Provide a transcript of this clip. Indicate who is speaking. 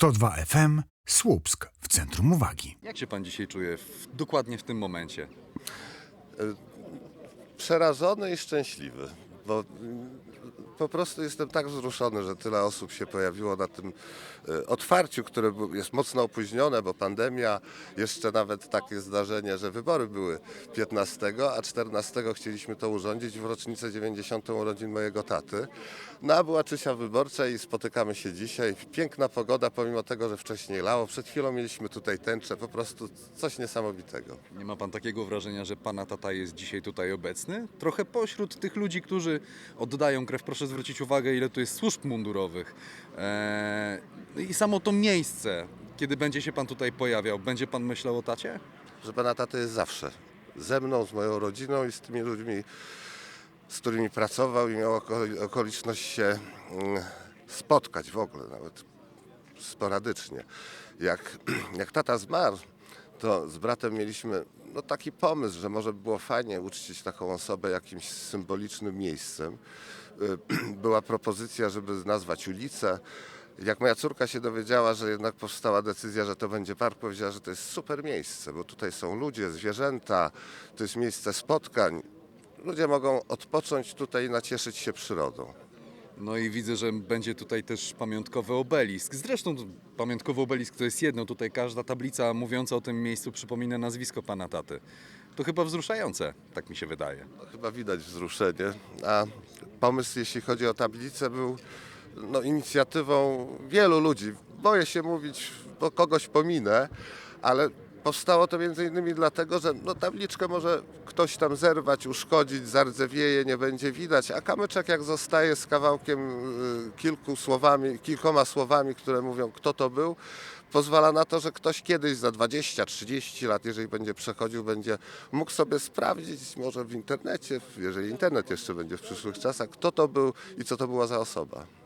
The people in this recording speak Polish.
Speaker 1: 102 FM Słupsk w centrum uwagi.
Speaker 2: Jak się pan dzisiaj czuje w, dokładnie w tym momencie?
Speaker 3: przerażony i szczęśliwy, bo po prostu jestem tak wzruszony, że tyle osób się pojawiło na tym e, otwarciu, które jest mocno opóźnione, bo pandemia, jeszcze nawet takie zdarzenie, że wybory były 15, a 14 chcieliśmy to urządzić w rocznicę 90. urodzin mojego taty. No a była czysia wyborcza i spotykamy się dzisiaj. Piękna pogoda, pomimo tego, że wcześniej lało. Przed chwilą mieliśmy tutaj tęczę, po prostu coś niesamowitego.
Speaker 2: Nie ma pan takiego wrażenia, że pana tata jest dzisiaj tutaj obecny? Trochę pośród tych ludzi, którzy oddają krew. Proszę zwrócić uwagę, ile tu jest służb mundurowych. Eee, I samo to miejsce, kiedy będzie się pan tutaj pojawiał, będzie pan myślał o tacie?
Speaker 3: że pana tata jest zawsze ze mną, z moją rodziną i z tymi ludźmi, z którymi pracował i miał oko- okoliczność się mm, spotkać w ogóle, nawet sporadycznie. Jak, jak tata zmarł, to z bratem mieliśmy no, taki pomysł, że może by było fajnie uczcić taką osobę jakimś symbolicznym miejscem. Y, Była propozycja, żeby nazwać ulicę. Jak moja córka się dowiedziała, że jednak powstała decyzja, że to będzie park, powiedziała, że to jest super miejsce, bo tutaj są ludzie, zwierzęta, to jest miejsce spotkań. Ludzie mogą odpocząć tutaj i nacieszyć się przyrodą.
Speaker 2: No i widzę, że będzie tutaj też pamiątkowy obelisk. Zresztą pamiątkowy obelisk to jest jedno. Tutaj każda tablica mówiąca o tym miejscu przypomina nazwisko pana taty. To chyba wzruszające, tak mi się wydaje.
Speaker 3: Chyba widać wzruszenie. A pomysł, jeśli chodzi o tablicę, był no, inicjatywą wielu ludzi. Boję się mówić, bo kogoś pominę, ale powstało to między innymi dlatego, że no, tabliczkę może ktoś tam zerwać, uszkodzić, zardzewieje, nie będzie widać, a kamyczek jak zostaje z kawałkiem y, kilku słowami, kilkoma słowami, które mówią kto to był, pozwala na to, że ktoś kiedyś za 20-30 lat, jeżeli będzie przechodził, będzie mógł sobie sprawdzić, może w internecie, jeżeli internet jeszcze będzie w przyszłych czasach, kto to był i co to była za osoba.